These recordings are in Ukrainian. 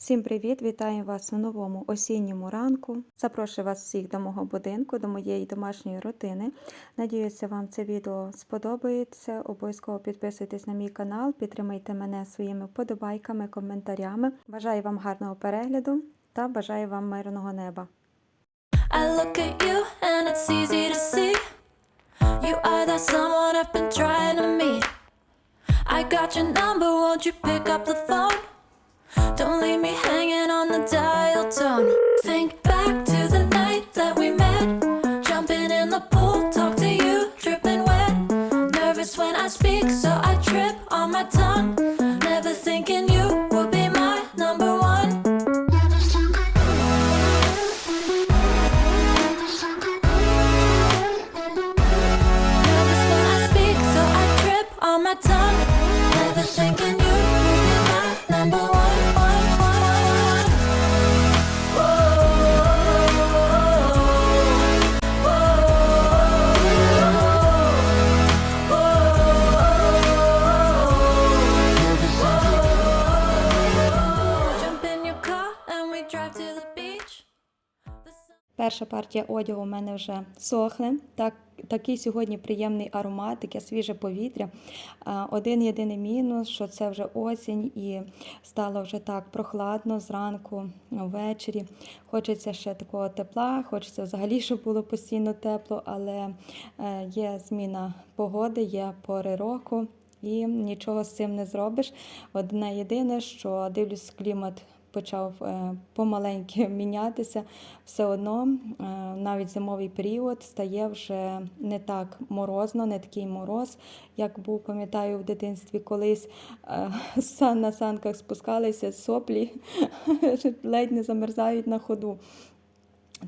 Всім привіт! Вітаю вас у новому осінньому ранку. Запрошую вас всіх до мого будинку, до моєї домашньої рутини. Надіюся, вам це відео сподобається. Обов'язково підписуйтесь на мій канал, підтримайте мене своїми вподобайками, коментарями. Бажаю вам гарного перегляду та бажаю вам мирного неба. I got your number, won't you pick up the phone? Don't leave me hanging on the dial tone. Think back to the night that we met. Jumping in the pool, talk to you, dripping wet. Nervous when I speak, so I trip on my tongue. Перша партія одягу у мене вже сохне. Так, такий сьогодні приємний аромат, таке свіже повітря. Один єдиний мінус, що це вже осінь і стало вже так прохладно зранку, ввечері. Хочеться ще такого тепла, хочеться взагалі, щоб було постійно тепло, але е, є зміна погоди, є пори року. І нічого з цим не зробиш. Одне єдине, що дивлюсь, клімат почав е, помаленьки мінятися. Все одно е, навіть зимовий період стає вже не так морозно, не такий мороз, як був, пам'ятаю, в дитинстві колись е, на санках спускалися соплі, ледь не замерзають на ходу.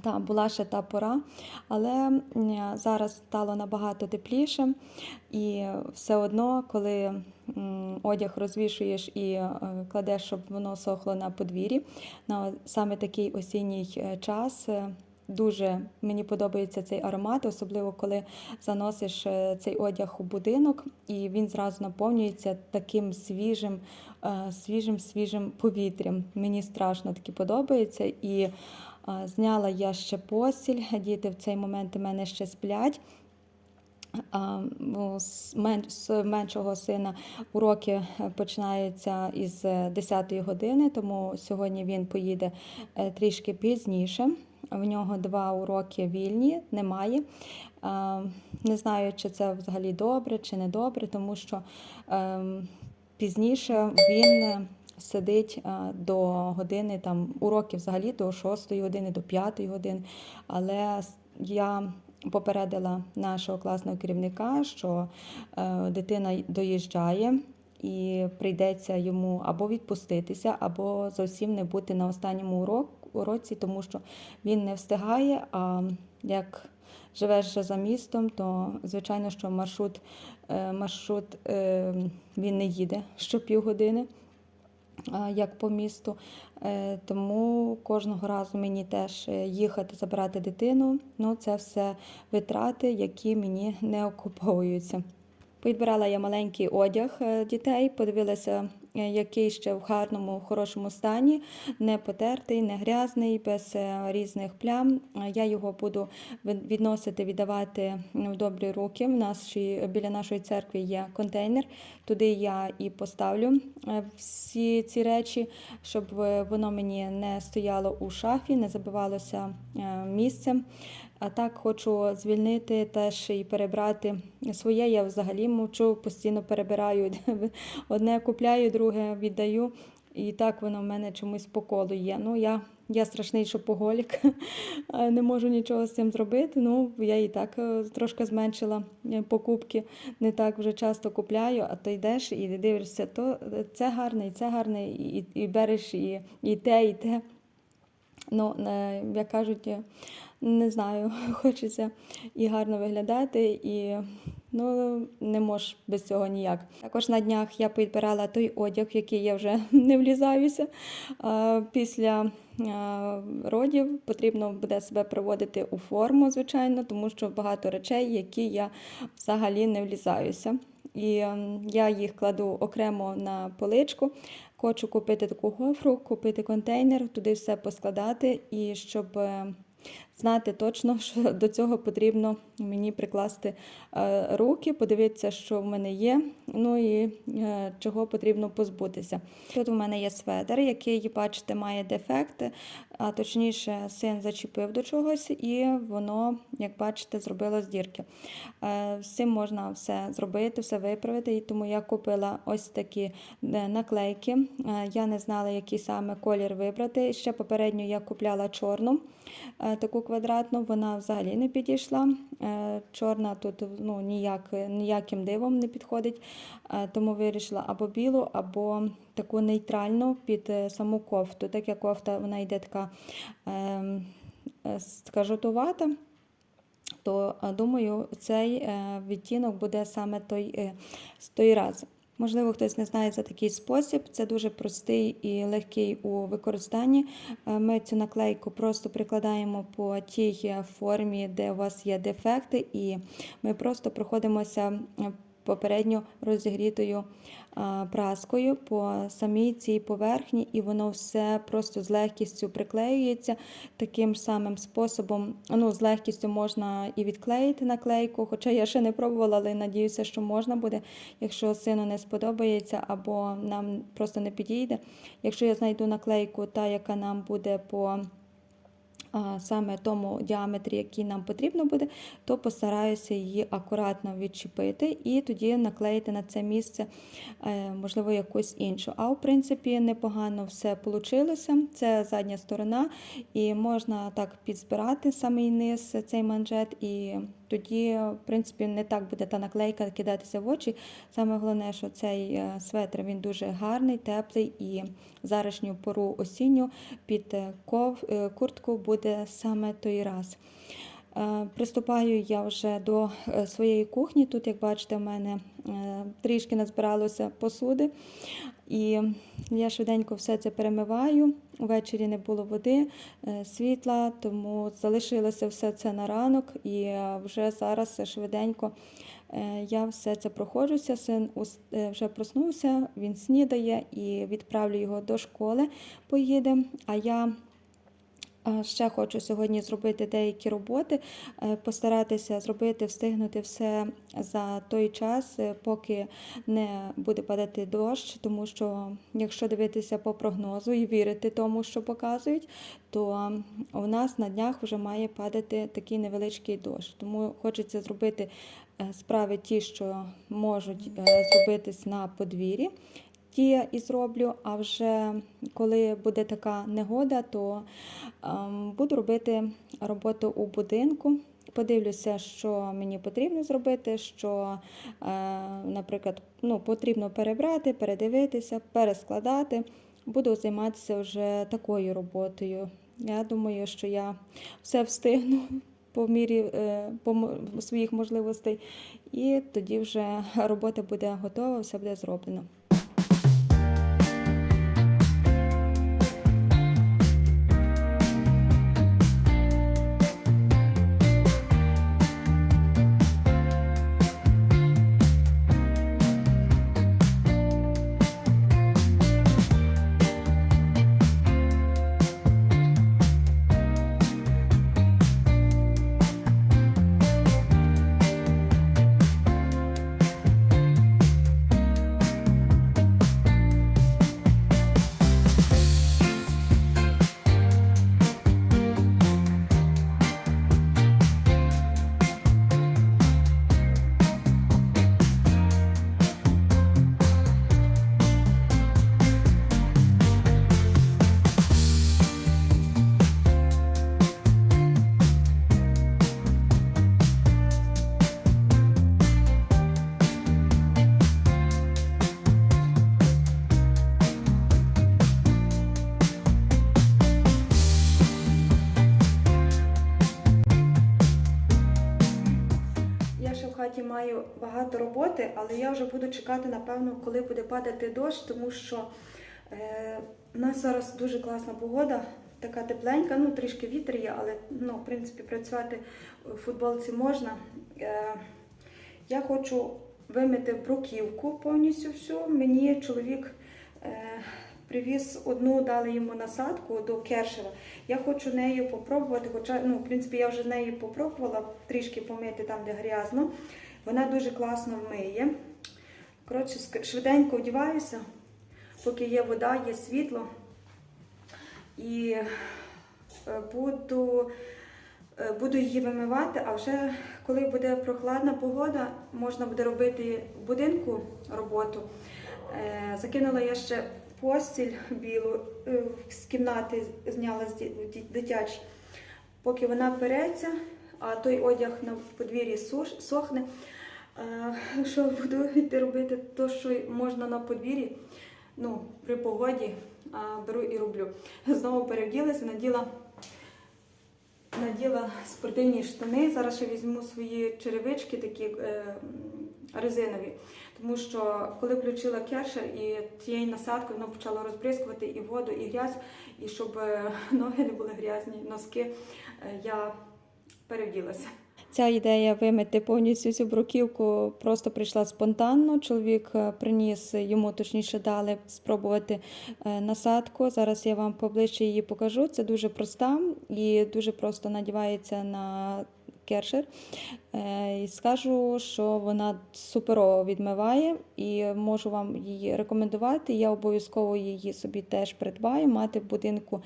Та була ще та пора, але зараз стало набагато тепліше, і все одно, коли одяг розвішуєш і е, кладеш, щоб воно сохло на подвір'ї, на саме такий осінній е, час. е, Дуже мені подобається цей аромат, особливо коли заносиш цей одяг у будинок, і він зразу наповнюється таким свіжим, свіжим, свіжим повітрям. Мені страшно таки подобається. І Зняла я ще постіль, діти в цей момент у мене ще сплять. З меншого сина уроки е, починаються із 10-ї години, тому сьогодні він поїде е, трішки пізніше. В нього два уроки вільні, немає. Не знаю, чи це взагалі добре чи не добре, тому що ем, пізніше він е, сидить е, до години, там уроки взагалі до 6 години, до 5 години. Але я попередила нашого класного керівника, що е, дитина доїжджає. І прийдеться йому або відпуститися, або зовсім не бути на останньому уроці, тому що він не встигає. А як живеш за містом, то звичайно, що маршрут, е, маршрут він не їде щопівгодини як по місту. Е, Тому кожного разу мені теж е, їхати забирати дитину. Ну, це все витрати, які мені не окуповуються. Підбирала я маленький одяг е, дітей, подивилася, який ще в гарному, хорошому стані, не потертий, не грязний, без е, різних плям. Е, Я його буду від- відносити, віддавати в добрі руки. В нашій, біля нашої церкви є контейнер. Туди я і поставлю е, всі ці речі, щоб е, воно мені не стояло у шафі, не забивалося е, місцем. А так хочу звільнити теж і перебрати своє. Я взагалі мовчу, постійно перебираю. Одне купляю, друге віддаю. І так воно в мене чомусь по колу є. Ну, я, я страшний шопоголік, не можу нічого з цим зробити. Ну, я і так е, трошки зменшила е, покупки, не так вже часто купляю, а то йдеш і дивишся, то це гарне, і це гарне, і, і береш і, і те, і те. Ну, е, як кажуть, е, не знаю, хочеться і гарно виглядати, і ну, не можеш без цього ніяк. Також на днях я підбирала той одяг, в який я вже не влізаюся. Після родів потрібно буде себе приводити у форму, звичайно, тому що багато речей, які я взагалі не влізаюся. І я їх кладу окремо на поличку. Хочу купити таку гофру, купити контейнер, туди все поскладати, і щоб знати точно, що до цього потрібно мені прикласти е, руки, подивитися, що в мене є, ну і е, чого потрібно позбутися. Тут у мене є сведер, який, бачите, має дефекти, а точніше, син зачепив до чогось, і воно, як бачите, зробило з дірки. Е, З цим можна все зробити, все виправити. І тому я купила ось такі е, наклейки. Е, Я не знала, який саме колір вибрати. Ще попередньо я купляла чорну, е, квадратну, вона взагалі не підійшла. Е, Чорна тут ну, ніяк, ніяким дивом не підходить, Е, тому вирішила або білу, або таку нейтральну під е, саму кофту. Так як кофта вона йде така, ем, е, така жовтувата, то думаю, цей відтінок буде саме той, той раз. Можливо, хтось не знає за такий спосіб. Це дуже простий і легкий у використанні. Е, Ми цю наклейку просто прикладаємо по тій е, формі, де у вас є дефекти, і ми просто проходимося е, попередньо розігрітою праскою по самій цій поверхні, і воно все просто з легкістю приклеюється. Таким самим способом, ну, з легкістю можна і відклеїти наклейку, хоча я ще не пробувала, але надіюся, що можна буде, якщо сину не сподобається або нам просто не підійде. Якщо я знайду наклейку, та, яка нам буде по саме тому діаметрі, який нам потрібно буде, то постараюся її акуратно відчепити і тоді наклеїти на це місце, е, можливо, якусь іншу. А в принципі, непогано все вийшло. Це задня сторона, і можна так підзбирати самий низ цей манжет, і тоді, в принципі, не так буде та наклейка кидатися в очі. Саме головне, що цей е, светр він дуже гарний, теплий і зарашню пору осінню під е, ков, е, куртку буде саме той раз. Приступаю я вже до своєї кухні. Тут, як бачите, в мене трішки назбиралося посуди. І я швиденько все це перемиваю. Увечері не було води, е, світла, тому залишилося все це на ранок. І е, вже зараз швиденько е, я все це проходжуся. Син вже проснувся, він снідає і відправлю його до школи. Поїде. А я Ще хочу сьогодні зробити деякі роботи, е, постаратися зробити, встигнути все за той час, е, поки не буде падати дощ, тому що якщо дивитися по прогнозу і вірити тому, що показують, то у нас на днях вже має падати такий невеличкий дощ. Тому хочеться зробити е, справи ті, що можуть зробитись на подвір'ї ті і зроблю. А вже коли буде така негода, то ем, буду робити роботу у будинку. Подивлюся, що мені потрібно зробити, що, е, наприклад, ну, потрібно перебрати, передивитися, перескладати. Буду займатися вже такою роботою. Я думаю, що я все встигну по мірі е, по своїх можливостей, і тоді вже робота буде готова, все буде зроблено. Роботи, але я вже буду чекати, напевно, коли буде падати дощ, тому що е, у нас зараз дуже класна погода, така тепленька, ну трішки вітер є, але ну, в принципі працювати в футболці можна. Е, я хочу вимити бруківку повністю всю. Мені чоловік е, привіз одну, дали йому насадку до кершера. Я хочу нею попробувати, хоча, ну, в принципі, я вже нею попробувала трішки помити там, де грязно. Вона дуже класно вмиє. Коротше, швиденько одіваюся, поки є вода, є світло. І е, буду, е, буду її вимивати, а вже коли буде прохладна погода, можна буде робити в будинку роботу. Е, Закинула я ще постіль білу з кімнати, зняла дитячі. Поки вона переться, а той одяг на подвір'ї сохне. Е, Що буду йти робити, то що можна на подвір'ї, ну, при погоді беру і роблю. Знову перевділася, наділа, наділа спортивні штани. Зараз ще візьму свої черевички, такі е, резинові. Тому що коли включила кершер і тією насадкою воно почало розбризкувати і воду, і грязь, і щоб е, ноги не були грязні, носки, я перевділася. Ця ідея вимити повністю всю бруківку просто прийшла спонтанно. Чоловік е, приніс йому, точніше, дали спробувати е, насадку. Зараз я вам поближче її покажу. Це дуже проста і дуже просто надівається на кершер. Е, І скажу, що вона суперово відмиває і можу вам її рекомендувати. Я обов'язково її собі теж придбаю, мати в будинку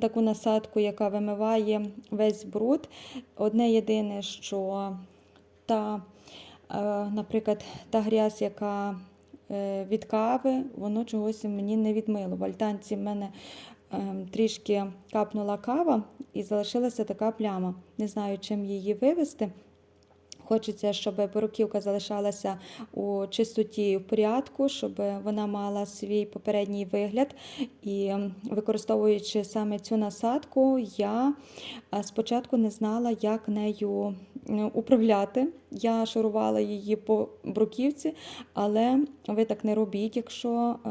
таку насадку, яка вимиває весь бруд. Одне єдине, що та, е, наприклад, та грязь, яка е, від кави, воно чогось мені не відмило. В альтанці в мене трішки капнула кава і залишилася така пляма. Не знаю, чим її вивести. Хочеться, щоб перуківка залишалася у чистоті в порядку, щоб вона мала свій попередній вигляд. І використовуючи саме цю насадку, я е, спочатку не знала, як нею управляти. Я шарувала її по бруківці, але ви так не робіть, якщо е,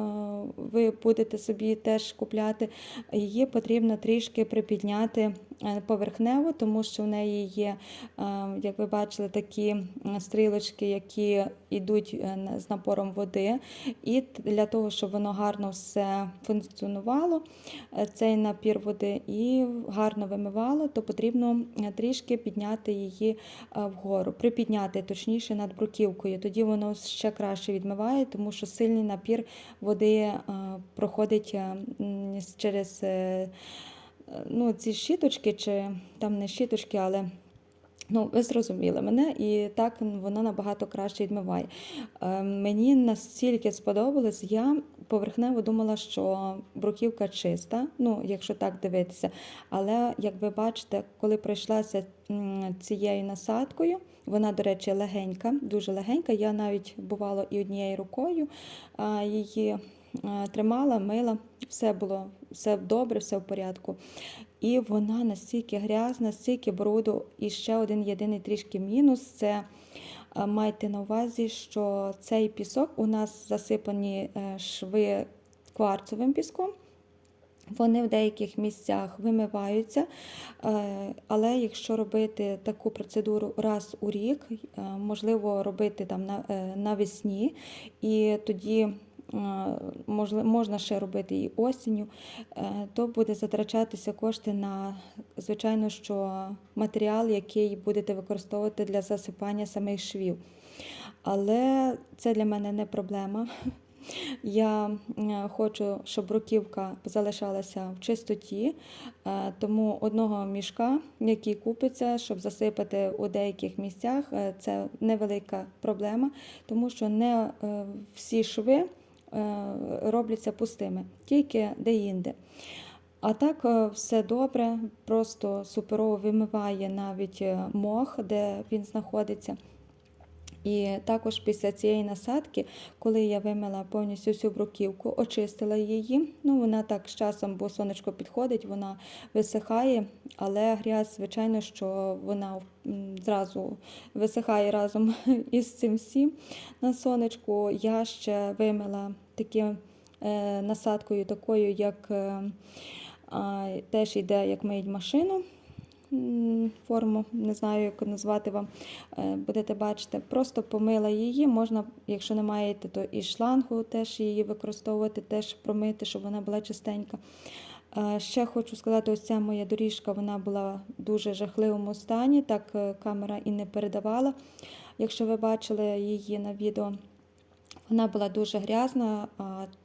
ви будете собі теж купляти. Її потрібно трішки припідняти поверхнево, тому що в неї є, е, як ви бачили, такі стрілочки, які йдуть е, з напором води. І для того, щоб воно гарно все функціонувало, е, цей напір води і гарно вимивало, то потрібно е, трішки підняти її е, вгору, припідняти точніше над бруківкою. Тоді воно ще краще відмиває, тому що сильний напір води е, проходить е, через е, е, ну, ці щіточки, чи там не щіточки, але. Ну, ви зрозуміли мене, і так воно набагато краще відмиває. Е, мені настільки сподобалось, я поверхнево думала, що бруківка чиста, ну, якщо так дивитися. Але, як ви бачите, коли пройшлася цією насадкою, вона, до речі, легенька, дуже легенька. Я навіть бувало і однією рукою її е, тримала, мила, все було все добре, все в порядку. І вона настільки грязна, настільки бруду. І ще один єдиний трішки мінус це е, майте на увазі, що цей пісок у нас засипані е, шви кварцовим піском. Вони в деяких місцях вимиваються, е, але якщо робити таку процедуру раз у рік, можливо робити там навесні, і тоді можна ще робити і осінню, е, то буде затрачатися кошти на, звичайно, що матеріал, який будете використовувати для засипання самих швів. Але це для мене не проблема. Я е, хочу, щоб бруківка залишалася в чистоті, е, тому одного мішка, який купиться, щоб засипати у деяких місцях, е, це невелика проблема, тому що не е, всі шви е, робляться пустими, тільки де-інде. А так е, все добре, просто суперово вимиває навіть е, мох, де він знаходиться. І також після цієї насадки, коли я вимила повністю всю бруківку, очистила її. Ну, вона так з часом, бо сонечко підходить, вона висихає, але грязь, звичайно, що вона зразу висихає разом із цим всім на сонечку. Я ще вимила таким е, насадкою, такою, як е, теж йде, як миють машину. форму, не знаю, як назвати вам, е, будете бачити. Просто помила її. Можна, якщо не маєте, то і шлангу теж її використовувати, теж промити, щоб вона була чистенька. Ще хочу сказати, ось ця моя доріжка вона була в дуже жахливому стані, так камера і не передавала. Якщо ви бачили її на відео, вона була дуже грязна,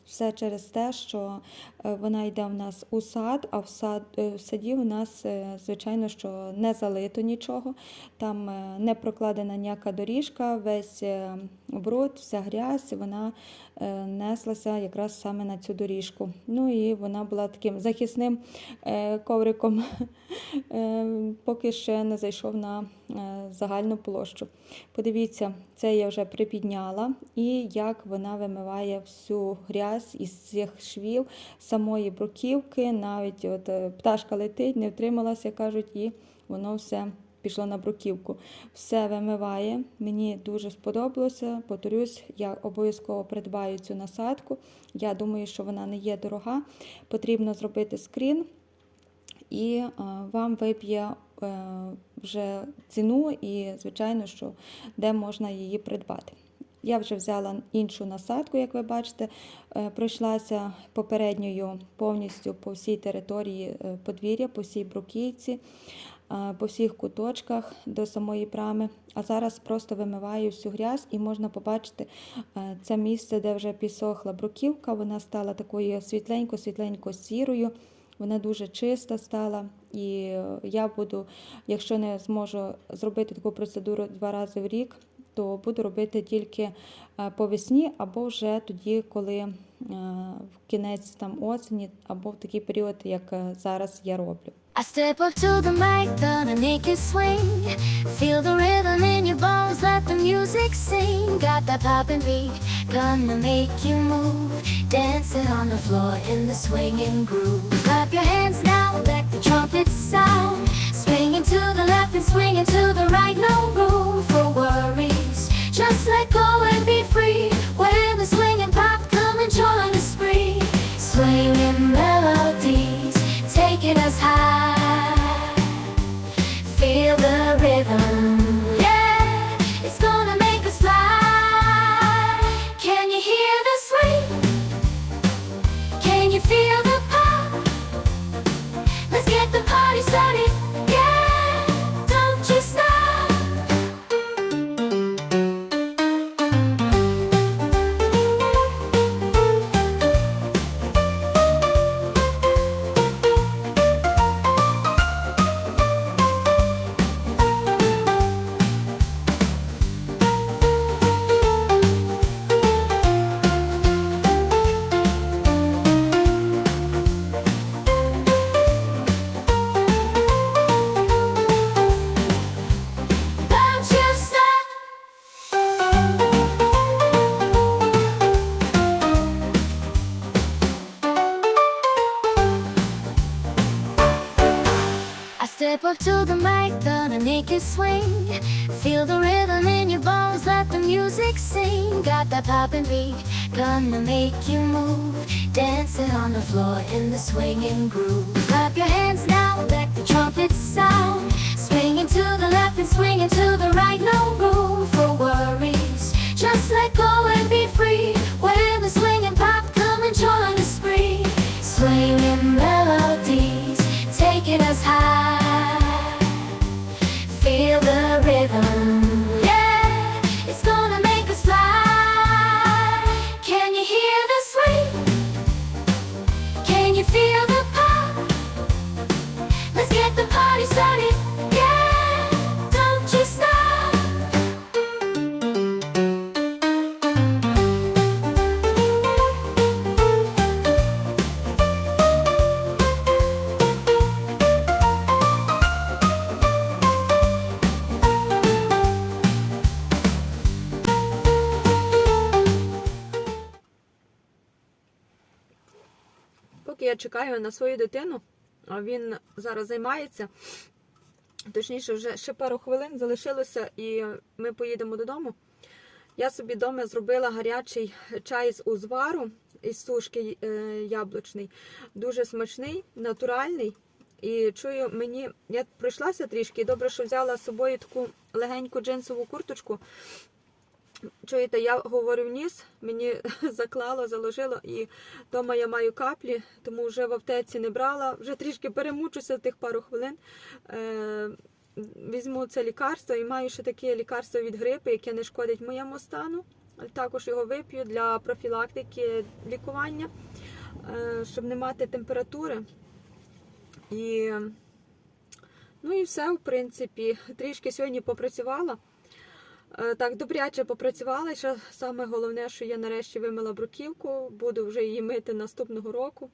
все через те, що е, вона йде в нас у сад, а в, сад, е, в саді у нас, е, звичайно, що не залито нічого, там не прокладена ніяка доріжка, весь бруд, вся грязь, вона неслася якраз саме на цю доріжку. Ну і вона була таким захисним ковриком, поки ще не зайшов на загальну площу. Подивіться, це я вже припідняла, і як вона вимиває всю грязь із цих швів, самої бруківки, навіть от е, пташка летить, не втрималася, кажуть, і воно все пішло на бруківку. Все вимиває. Мені дуже сподобалося. Повторюсь, я обов'язково придбаю цю насадку. Я думаю, що вона не є дорога. Потрібно зробити скрін і е, вам виб'є е, вже ціну і, звичайно, що де можна її придбати. Я вже взяла іншу насадку, як ви бачите, е, пройшлася попередньою повністю по всій території е, подвір'я, по всій бруківці, е, по всіх куточках до самої брами. А зараз просто вимиваю всю грязь і можна побачити це місце, де вже підсохла бруківка. Вона стала такою світленько-світленько сірою. Вона дуже чиста стала, і я буду, якщо не зможу зробити таку процедуру два рази в рік, то буду робити тільки е, по весні, або вже тоді, коли е, в кінець там осені, або в такий період, як е, зараз я роблю. I step up to the mic, gonna make it swing. Feel the rhythm in your bones, let the music sing. Got that poppin' beat, gonna make you move. Dancing on the floor in the swinging groove. Clap your hands now, let the trumpets sound. Swinging to the left and swinging to the right, no room for worries. Just let go and be free. When the swinging pop, come and join the spree. Swinging melodies, taking us high. Step up to the mic, gonna make it swing. Feel the rhythm in your bones, let the music sing. Got that poppin' beat, gonna make you move. Dancing on the floor in the swinging groove. Clap your hands now, let the trumpets sound. Swinging to the left and swinging to the right, no room for worries. Just let go and be free. When the swinging pop, come and join the spree. Swinging melodies, taking us high. Поки я чекаю на свою дитину, він зараз займається. Точніше, вже ще пару хвилин залишилося, і ми поїдемо додому. Я собі вдома зробила гарячий чай з узвару із сушки е, яблучний. Дуже смачний, натуральний. І чую, мені я пройшлася трішки, добре, що взяла з собою таку легеньку джинсову курточку. Чуєте, я говорю в ніс, мені заклало, заложило, і вдома я маю каплі, тому вже в аптеці не брала. Вже трішки перемучуся тих пару хвилин. Е, візьму це лікарство і маю ще таке лікарство від грипу, яке не шкодить моєму стану. Також його вип'ю для профілактики лікування, е, щоб не мати температури. І, ну і все, в принципі, трішки сьогодні попрацювала. Е, Так, добряче попрацювала. Ще саме головне, що я нарешті вимила бруківку, буду вже її мити наступного року.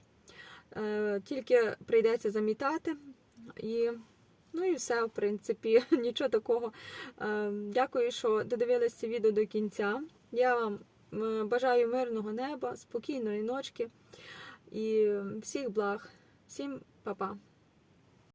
Е, Тільки прийдеться замітати. І, ну і все, в принципі, нічого такого. Е, Дякую, що додивилися це відео до кінця. Я вам бажаю мирного неба, спокійної ночки і всіх благ. Всім па-па.